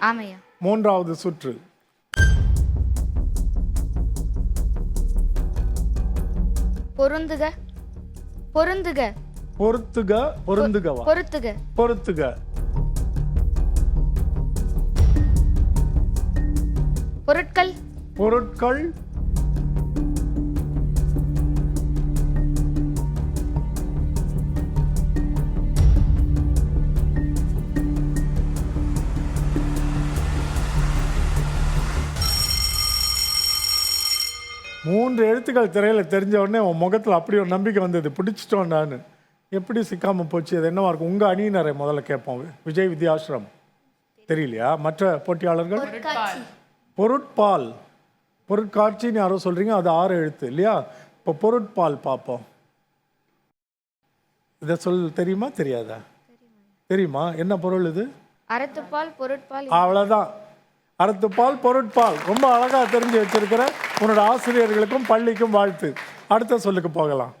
ஆமையா? மூன்றாவது சுற்று. பொருந்துக பொருந்துக. பொறுத்துக பொருந்துகவா? பொருத்துக பொறுத்துக. பொருட்கள். பொருட்கள். மூன்று எழுத்துக்கள் திரையில தெரிஞ்ச உடனே உன் முகத்துல அப்படி ஒரு நம்பிக்கை வந்தது. பிடிச்சிட்டோம் நான். எப்படி சிக்காம போச்சு? அது என்னவா இருக்கும்? உங்க அணியினரை முதல்ல கேட்போம். விஜய் வித்யாஸ்ரம் தெரியலையா? மற்ற போட்டியாளர்கள்? பொருட்பால். பொருட்காட்சின்னு யாரோ சொல்றீங்க அது ஆறு எழுத்து இல்லையா? இப்போ பொருட்பால் பார்ப்போம். இதை சொல் தெரியுமா? தெரியாதா? தெரியுமா? என்ன பொருள் இது? அறத்துப்பால் பொருட்பால். அவ்வளோதான் அறத்துப்பால் பொருட்பால். ரொம்ப அழகா தெரிஞ்சு வச்சிருக்கிற உன்னோட ஆசிரியர்களுக்கும் பள்ளிக்கும் வாழ்த்து. அடுத்த சொல்லுக்கு போகலாம்.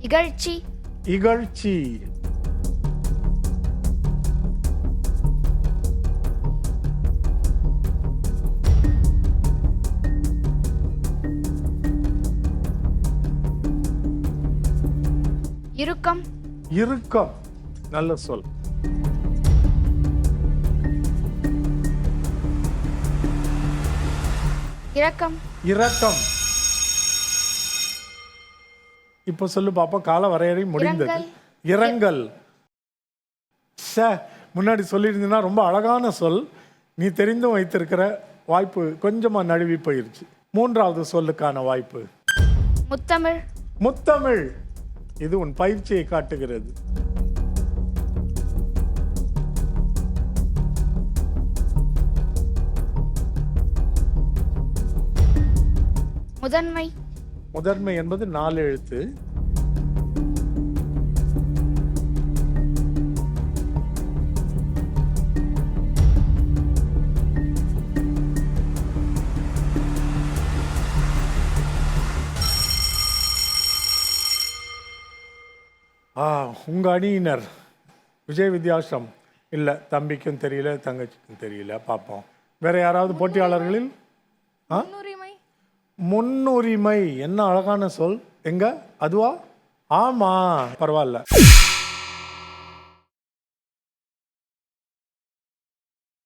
இகழ்ச்சி. இகழ்ச்சி. இறுக்கம். இறுக்கம். நல்ல சொல். இரக்கம். இரக்கம். இப்போ சொல்லு பாப்பா கால வரையறை முடிந்தது. இரங்கல். சே முன்னாடி சொல்லியிருந்தீங்கன்னா ரொம்ப அழகான சொல். நீ தெரிந்தும் வைத்திருக்கிற வாய்ப்பு கொஞ்சமா நழுவி போயிருச்சு. மூன்றாவது சொல்லுக்கான வாய்ப்பு. முத்தமிழ். முத்தமிழ். இது உன் பயிற்சியை காட்டுகிறது. முதன்மை. முதன்மை என்பது நாலு எழுத்து. ஆ உங்க அணியினர் விஜய் வித்யாசம். இல்லை தம்பிக்கும் தெரியல தங்கச்சிக்கும் தெரியல பார்ப்போம் வேற யாராவது போட்டியாளர்களில்? ஆ? முன்னுரிமை. என்ன அழகான சொல். எங்க? அதுவா? ஆமா. பரவாயில்ல.